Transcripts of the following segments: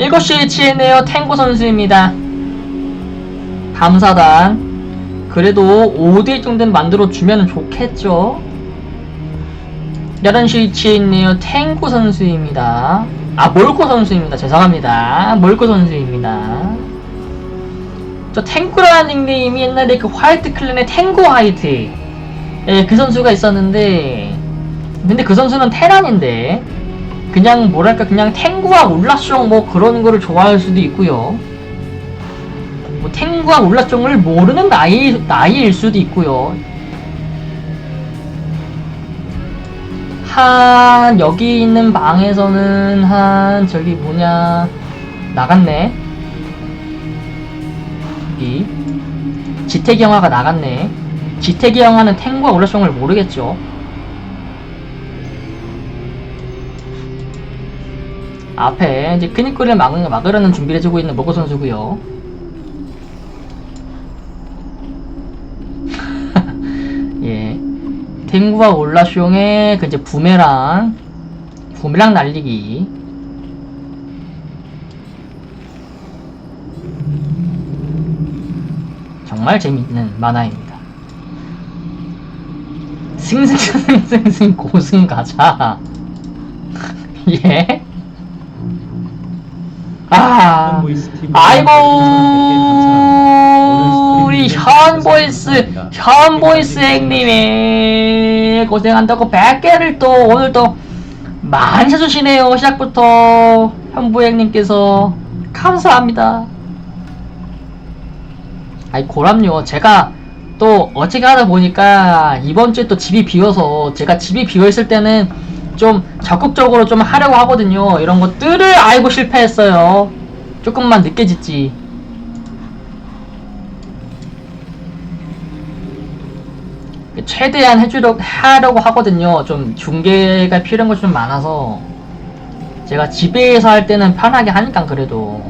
7시에 치했네요. 탱고 선수입니다. 감사단. 그래도 5대 정도는 만들어주면 좋겠죠? 11시에 치했네요. 탱고 선수입니다. 아, 몰코 선수입니다. 죄송합니다. 몰코 선수입니다. 저 탱구라는 닉네임이 옛날에 그 화이트 클랜의 탱고 화이트. 예, 그 선수가 있었는데, 근데 그 선수는 테란인데, 그냥 뭐랄까 그냥 탱구와 울라숑 뭐 그런 거를 좋아할 수도 있고요. 뭐 탱구와 울라숑을 모르는 나이 나이일 수도 있고요. 한 여기 있는 방에서는 한 저기 뭐냐 나갔네. 이 지태기 영화가 나갔네. 지태기 영화는 탱구와 울라숑을 모르겠죠. 앞에 이제 크니콜을 막, 막으려는 준비를 해주고 있는 모고 선수고요. 예, 탱구와 올라숑의 그 이제 부메랑 부메랑 날리기. 정말 재밌는 만화입니다. 승승승승승 고승 가자. 예. 아, TV 아이고, 우리 현보이스. 현보이스 형님이 고생한다고 100개를 또 오늘 또 많이 사주시네요. 시작부터 현보 형님께서 감사합니다. 아이 고람요. 제가 또 어떻게 하다 보니까 이번 주에 또 집이 비어서 제가 집이 비어 있을 때는 좀 적극적으로 좀 하려고 하거든요. 이런 것들을 알고 실패했어요. 조금만 늦게 짓지. 최대한 해주려고 하려고 하거든요. 좀 중계가 필요한 것이 좀 많아서 제가 집에서 할 때는 편하게 하니까 그래도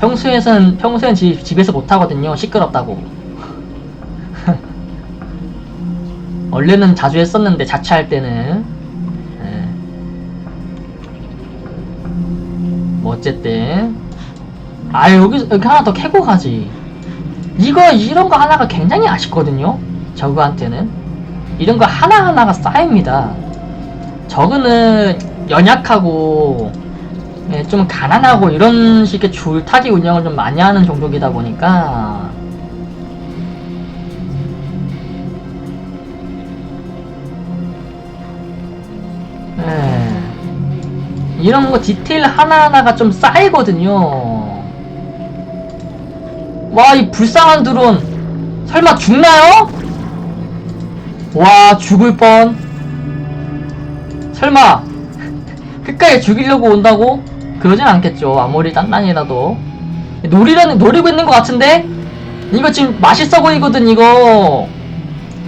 평소에는 평소엔 집, 집에서 못 하거든요. 시끄럽다고. 원래는 자주 했었는데 자취할 때는 어쨌든 아 여기 여기 하나 더 캐고 가지. 이거 이런 거 하나가 굉장히 아쉽거든요. 저그한테는 이런 거 하나 하나가 쌓입니다. 저그는 연약하고 예, 좀 가난하고 이런 식의 줄타기 운영을 좀 많이 하는 종족이다 보니까 이런 거 디테일 하나하나가 좀 쌓이거든요. 와, 이 불쌍한 드론. 설마 죽나요? 와, 죽을 뻔. 설마, 끝까지 죽이려고 온다고? 그러진 않겠죠. 아무리 단단이라도. 노리려는, 노리고 있는 것 같은데? 이거 지금 맛있어 보이거든, 이거.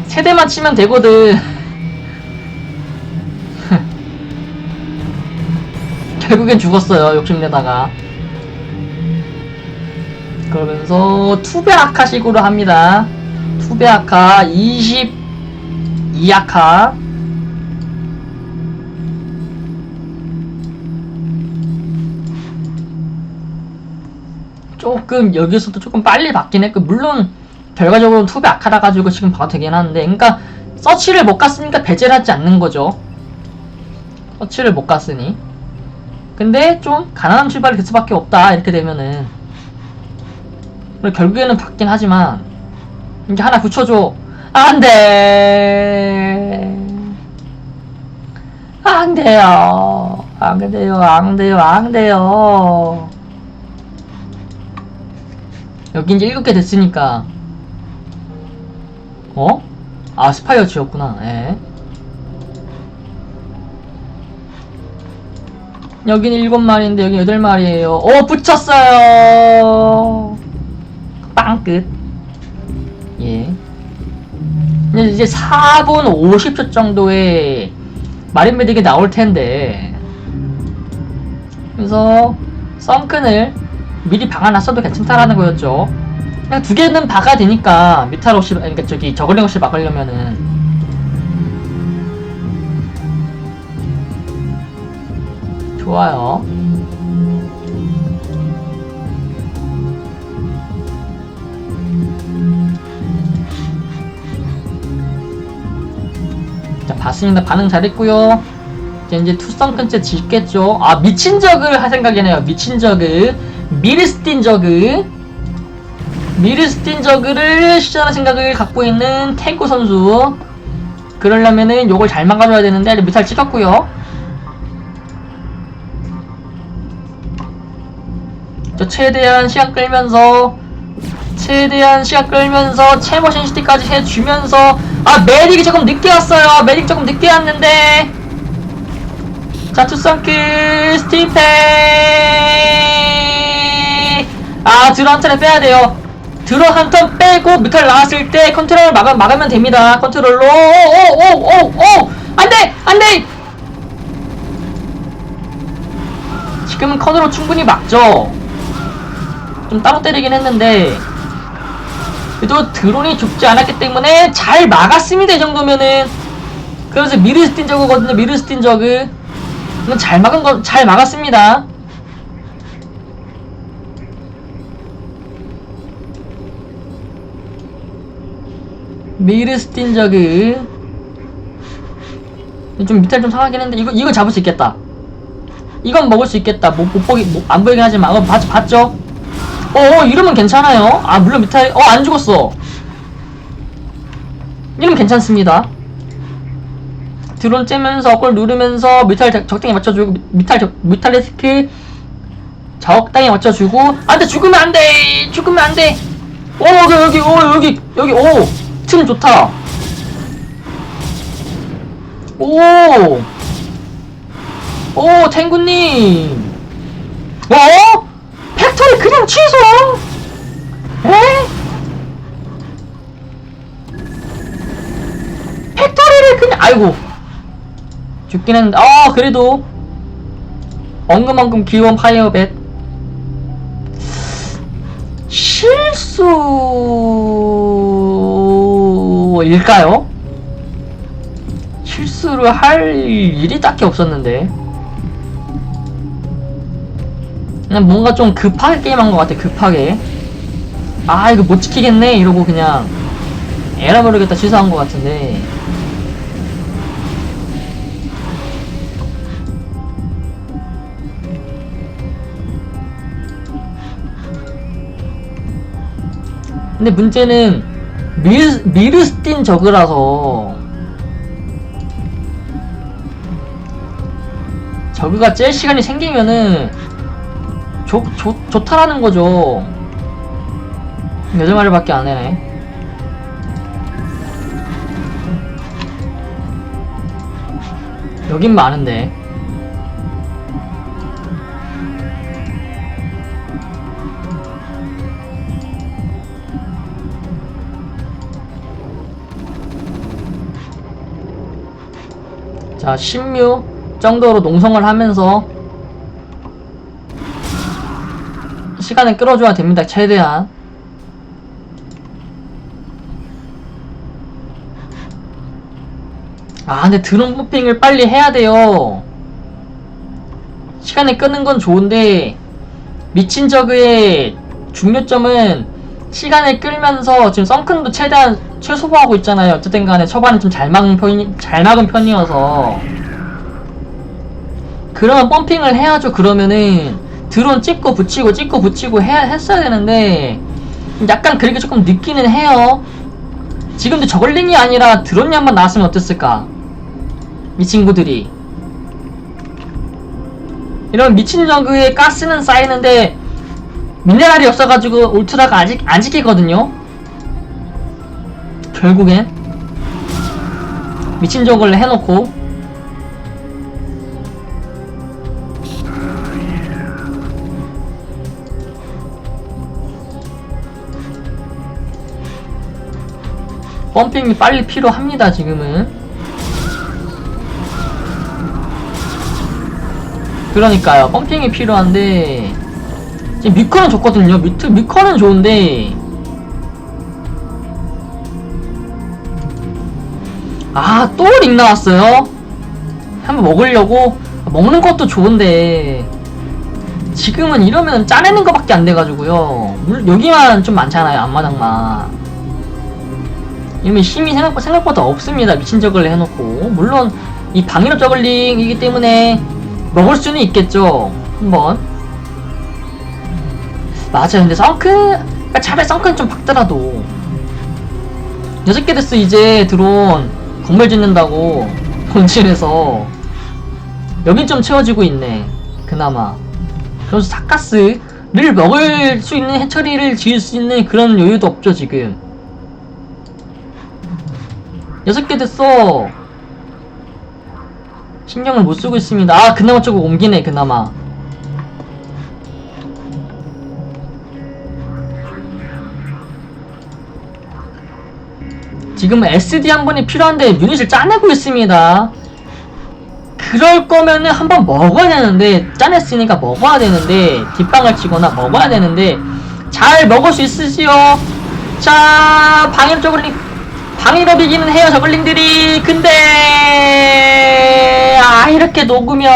세대만 치면 되거든. 결국엔 죽었어요, 욕심내다가. 그러면서 투배 아카식으로 합니다. 투배 아카 22 아카. 조금 여기서도 조금 빨리 받긴 했고 물론 결과적으로 투배 아카라 가지고 지금 봐도 되긴 하는데 그러니까 서치를 못 갔으니까 배제를 하지 않는 거죠. 서치를 못 갔으니. 근데 좀 가난한 출발이 될 수밖에 없다 이렇게 되면은. 결국에는 받긴 하지만 이게 하나 붙여줘. 안돼! 안 돼요. 안 돼요 안 돼요 안 돼요. 여기 이제 일곱 개 됐으니까. 어? 아 스파이어 지었구나. 예. 여기는 일곱 마리인데 여기 여덟 마리예요. 오 붙였어요. 빵 끝. 예. 이제 이제 4분 50초 정도의 마린 메딕이 나올 텐데. 그래서 썬큰을 미리 박아놨어도 괜찮다라는 거였죠. 그냥 두 개는 박아야 되니까 없이 그러니까 저기 저글링 없이 막으려면은 좋아요. 자, 봤습니다. 반응 잘했고요. 이제, 이제 투썸 근처 짓겠죠. 아, 미친 적을 할 생각이네요. 미친 적을. 미르스틴 적을. 미르스틴 저그를 시전할 생각을 갖고 있는 태코 선수 그러려면은 요걸 잘 막아줘야 되는데 미사일 찍었고요 저 최대한 시간 끌면서 최대한 시간 끌면서 채머신 시티까지 해주면서 아 메릭이 조금 늦게 왔어요. 메릭 조금 늦게 왔는데. 자 투성크 스티페 아 드로 한 턴에 빼야 돼요. 드로 한턴 빼고 뮤탈 나왔을 때 컨트롤 막아, 막으면 됩니다. 컨트롤로. 오오오오 안돼 안돼. 지금은 컨으로 충분히 막죠 좀 따로 때리긴 했는데 그래도 드론이 죽지 않았기 때문에 잘 막았습니다 이 정도면은. 그래서 미르스틴 저그거든요 미르스틴 저그. 잘 막은 거 잘 막았습니다. 미르스틴 저그. 좀 밑에 좀 상하긴 했는데 이거 이거 잡을 수 있겠다. 이건 먹을 수 있겠다. 못, 못 보기 못- 안 보이긴 하지만 어 봤, 봤죠 어, 어 이러면 괜찮아요. 아 물론 미탈 어안 죽었어. 이러면 괜찮습니다. 드론 째면서 어글 누르면서 미탈 적- 적당히 맞춰주고 미- 미탈 적, 미탈리스크 적당히 맞춰주고. 안 돼 죽으면 안 돼! 죽으면 안 돼! 오 여기 여기 오 여기 여기 오 틈 좋다. 오! 오, 탱구님. 아이고. 죽긴 했는데, 아, 그래도. 엉금엉금 귀여운 파이어벳. 실수일까요? 실수를 할 일이 딱히 없었는데. 그냥 뭔가 좀 급하게 게임한 것 같아 급하게 아 이거 못 지키겠네 이러고 그냥 에라 모르겠다 취소한 것 같은데 근데 문제는 미르, 미르스틴 저그라서 저그가 짤 시간이 생기면은 좋, 좋, 좋다라는 거죠. 여덟 마리 밖에 안 되네. 여긴 많은데. 자, 16 정도로 농성을 하면서 시간을 끌어줘야 됩니다. 최대한. 아, 근데 드론 부핑을 빨리 해야 돼요. 시간을 끄는 건 좋은데, 미친 저그의 중요점은 시간을 끌면서 지금 썬큰도 최대한 최소화하고 있잖아요. 어쨌든 간에 초반에 좀 잘 막은 편이, 잘 막은 편이어서. 그러면 펌핑을 해야죠. 그러면은 드론 찍고 붙이고 찍고 붙이고 해야 했어야 되는데 약간 그렇게 조금 늦기는 해요. 지금도 저글링이 아니라 드론이 한번 나왔으면 어땠을까? 이 친구들이 이런 미친 저그에 가스는 쌓이는데 미네랄이 없어가지고 울트라가 아직 안 지키거든요. 결국엔 미친 저그를 해놓고 펌핑이 빨리 필요합니다 지금은. 그러니까요 펌핑이 필요한데 지금 미커는 좋거든요. 미트, 미커는 좋은데 아 또 링 나왔어요 한번 먹으려고 먹는 것도 좋은데 지금은 이러면 짜내는 것밖에 안 돼가지고요 물- 여기만 좀 많잖아요 앞마당만 이미 힘이 생각보다, 생각보다 없습니다. 미친 저글링 해놓고. 물론, 이 방위로 저글링이기 때문에 먹을 수는 있겠죠. 한번. 맞아요. 근데 썬크, 그러니까 차라리 썬크는 좀 박더라도. 여섯 개 됐어, 이제 드론. 건물 짓는다고. 본진에서. 여긴 좀 채워지고 있네. 그나마. 그래서 사카스를 먹을 수 있는 해처리를 지을 수 있는 그런 여유도 없죠, 지금. 여섯 개 됐어. 신경을 못 쓰고 있습니다. 아, 그나마 조금 옮기네, 그나마. 지금은 SD 한 번이 필요한데 유닛을 짜내고 있습니다. 그럴 거면은 한 번 먹어야 되는데 짜냈으니까 먹어야 되는데 뒷방을 치거나 먹어야 되는데 잘 먹을 수 있으시오. 자 방위로 저글링 방위로 비기는 해요 저글링들이 근데 아 이렇게 녹으면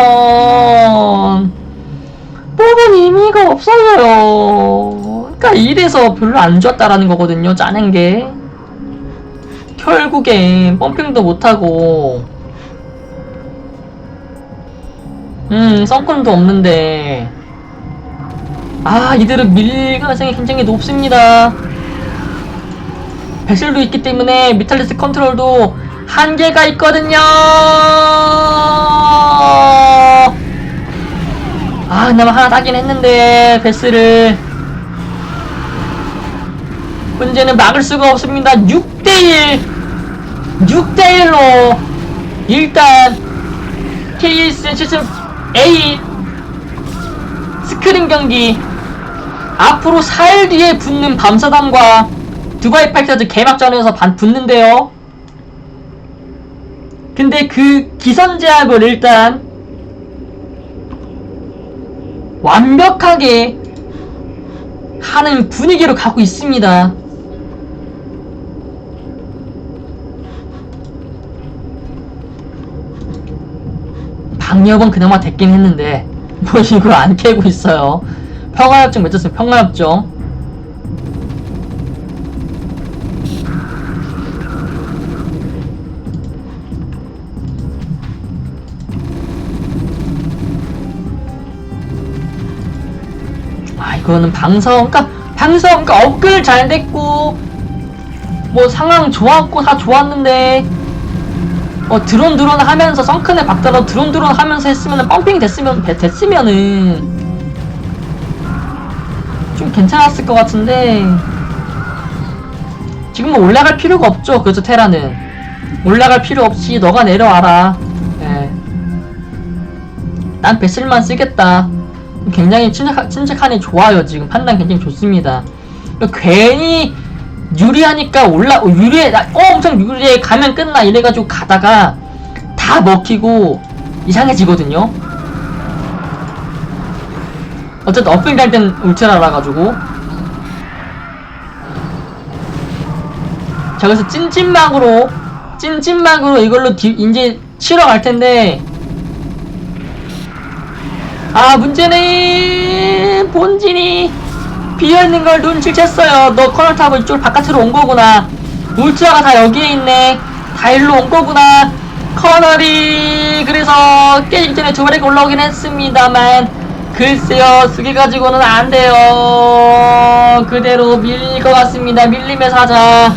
뽑은 의미가 없어져요. 그러니까 이래서 별로 안 좋았다라는 거거든요. 짜낸 게. 결국엔 펌핑도 못하고 음 썬큰도 없는데. 아 이들은 밀릴 가능성이 굉장히 높습니다. 배슬도 있기 때문에 미탈리스 컨트롤도 한계가 있거든요. 아 그나마 하나 따긴 했는데 베스를. 문제는 막을 수가 없습니다. 6대1 6대1로 일단 KS 시즌 A 스크린 경기 앞으로 4일 뒤에 붙는 밤사담과 두바이 파이터즈 개막전에서 반 붙는데요. 근데 그 기선제압을 일단 완벽하게 하는 분위기로 가고 있습니다. 방역은 그나마 됐긴 했는데 뭐 이걸 안 깨고 있어요. 평화협정 맺었어요. 평화협정. 아 이거는 방성 그러니까 방성 그러니까 업글 잘 됐고 뭐 상황 좋았고 다 좋았는데 어 드론 드론 하면서 썬큰에 박더라도 드론 드론 하면서 했으면은 펌핑이 됐으면 돼- 됐으면은 좀 괜찮았을 것 같은데 지금은 올라갈 필요가 없죠 그래서 테라는. 올라갈 필요 없이 너가 내려와라. 예. 난 베슬만 쓰겠다. 굉장히 침착, 침착하니 좋아요. 지금 판단 굉장히 좋습니다. 괜히 유리하니까 올라 어, 유리해. 나- 어, 엄청 유리해. 가면 끝나. 이래가지고 가다가 다 먹히고 이상해지거든요. 어쨌든 업빙 갈땐 울트라라 가지고. 자 그래서 찐찐막으로 찐찐막으로 이걸로 뒤, 이제 치러 갈 텐데. 아 문제는 본진이 비어있는 걸 눈치챘어요. 너 커널 타고 이쪽 바깥으로 온 거구나. 울트라가 다 여기에 있네. 다 일로 온 거구나. 커널이 그래서 깨지기 전에 두 발에 올라오긴 했습니다만 글쎄요 쓰기 가지고는 안 돼요. 그대로 밀릴 것 같습니다. 밀림의 사자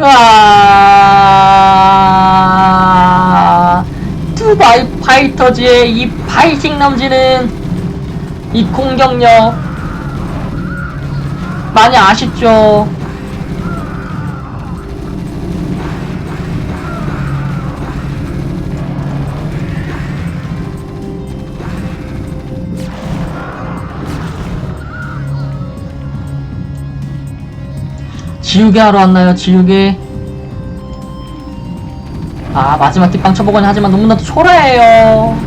와 두바이 파이터즈의 이 파이팅 넘치는 이 공격력 많이 아쉽죠. 지우개 하러 왔나요? 지우개? 아 마지막 뒷방 쳐보곤 하지만 너무나도 초라해요.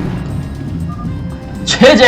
제제